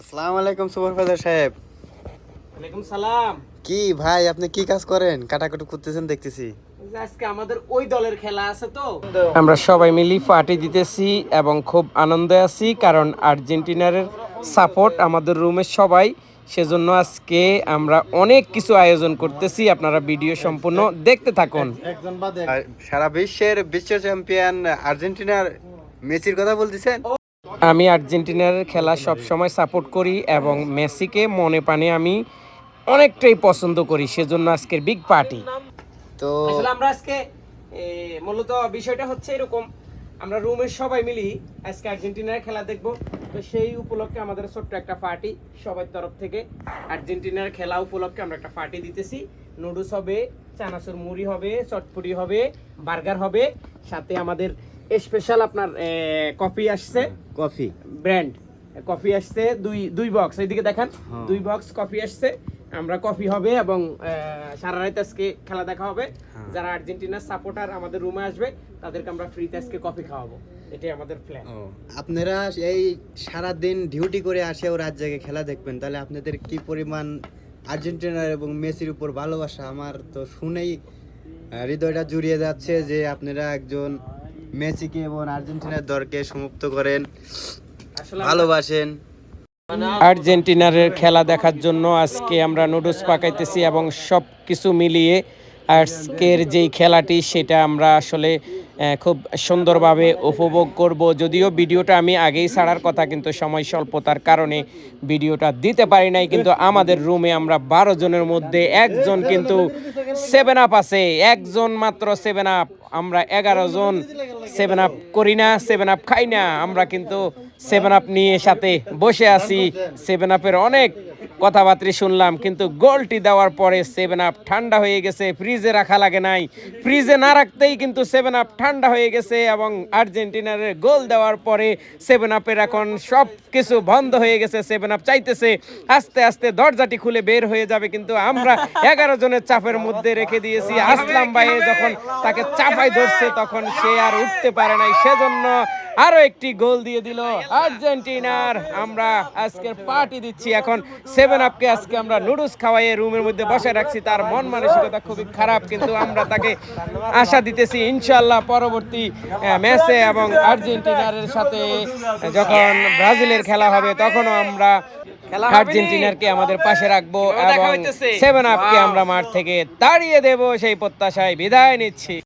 আলাইকুম সুপারভাইজার সাহেব। ওয়ালাইকুম সালাম। কি ভাই আপনি কি কাজ করেন? কাটাকুটি করতেছেন দেখতেছি। আজকে আমাদের ওই দলের খেলা আছে তো। আমরা সবাই মিলি পার্টি দিতেছি এবং খুব আনন্দে আছি কারণ আর্জেন্টিনার সাপোর্ট আমাদের রুমের সবাই। সেজন্য আজকে আমরা অনেক কিছু আয়োজন করতেছি আপনারা ভিডিও সম্পূর্ণ দেখতে থাকুন। সারা বিশ্বের বিশ্ব চ্যাম্পিয়ন আর্জেন্টিনার মেসির কথা বলতেছেন? আমি আর্জেন্টিনার খেলা সব সময় সাপোর্ট করি এবং মেসিকে মনে প্রাণে আমি অনেকটাই পছন্দ করি সেজন্য আজকের বিগ পার্টি তো আসলে আমরা আজকে মূলত বিষয়টা হচ্ছে এরকম আমরা রুমের সবাই মিলি আজকে আর্জেন্টিনার খেলা দেখব। তো সেই উপলক্ষে আমাদের ছোট্ট একটা পার্টি সবার তরফ থেকে আর্জেন্টিনার খেলা উপলক্ষে আমরা একটা পার্টি দিতেছি। নুডলস হবে চানাচুর মুড়ি হবে চটপুরি হবে বার্গার হবে সাথে আমাদের স্পেশাল আপনার কফি আসছে। কফি ব্র্যান্ড কফি আসছে দুই দুই বক্স এইদিকে দেখেন হ্যাঁ। দুই বক্স কফি আসছে। আমরা কফি হবে এবং সারা রাত আজকে খেলা দেখা হবে। হ্যাঁ। যারা আর্জেন্টিনার সাপোর্টার আমাদের রুমে আসবে তাদেরকে আমরা ফ্রিতে আজকে কফি খাওয়াবো। এটাই আমাদের প্ল্যান আপনারা এই সারা দিন ডিউটি করে আসেও রাত জায়গায় খেলা দেখবেন তাহলে আপনাদের কি পরিমাণ আর্জেন্টিনার এবং মেসির উপর ভালোবাসা? আমার তো শুনেই হৃদয়টা জুড়িয়ে যাচ্ছে যে আপনারা একজন মেসিকে এবং আর্জেন্টিনার দলকে সমাপ্ত করেন। ভালোবাসেন। আর্জেন্টিনার খেলা দেখার জন্য আজকে আমরা নুডলস পাকাইতেছি এবং সব কিছু মিলিয়ে আজকের যেই খেলাটি সেটা আমরা আসলে খুব সুন্দরভাবে উপভোগ করব। যদিও ভিডিওটা আমি আগেই ছাড়ার কথা কিন্তু সময় স্বল্পতার কারণে ভিডিওটা দিতে পারি নাই। কিন্তু আমাদের রুমে আমরা বারো জনের মধ্যে একজন কিন্তু সেভেন আপ আছে। একজন মাত্র সেভেন আপ আমরা এগারো জন সেভেন আপ করি না সেভেন আপ খাই না। আমরা কিন্তু সেভেন আপ নিয়ে সাথে বসে আছি। সেভেন আপের অনেক কথাবার্তা শুনলাম, কিন্তু গোলটি দেওয়ার পরে সেভেন আপ ঠান্ডা হয়ে গেছে ফ্রিজে রাখা লাগে নাই। ফ্রিজে না রাখতেই কিন্তু সেভেন আপ ঠান্ডা হয়ে গেছে এবং আর্জেন্টিনার গোল দেওয়ার পরে সেভেন আপের এখন সব কিছু বন্ধ হয়ে গেছে সেভেন আপ চাইতেছে। আস্তে আস্তে দরজাটি খুলে বের হয়ে যাবে, কিন্তু আমরা এগারো জনের চাপের মধ্যে রেখে দিয়েছি। আসলাম ভাই যখন তাকে চাপাই ধরছে, তখন সে আর উঠতে পারে নাই। সেজন্য আরও একটি গোল দিয়ে দিল আর্জেন্টিনার। আমরা আজকের পার্টি দিচ্ছি এখন সেভেন আপকে আজকে আমরা নুডলস খাওয়াইয়ে রুমের মধ্যে বসে রাখছি। তার মন মানসিকতা খুবই খারাপ কিন্তু আমরা তাকে আশা দিতেছি ইনশাল্লাহ পরবর্তী ম্যাচে এবং আর্জেন্টিনার সাথে যখন ব্রাজিলের খেলা হবে তখনও আমরা আর্জেন্টিনারকে আমাদের পাশে রাখব এবং সেভেন আপকে আমরা মাঠ থেকে তাড়িয়ে দেব সেই প্রত্যাশায় বিদায় নিচ্ছি।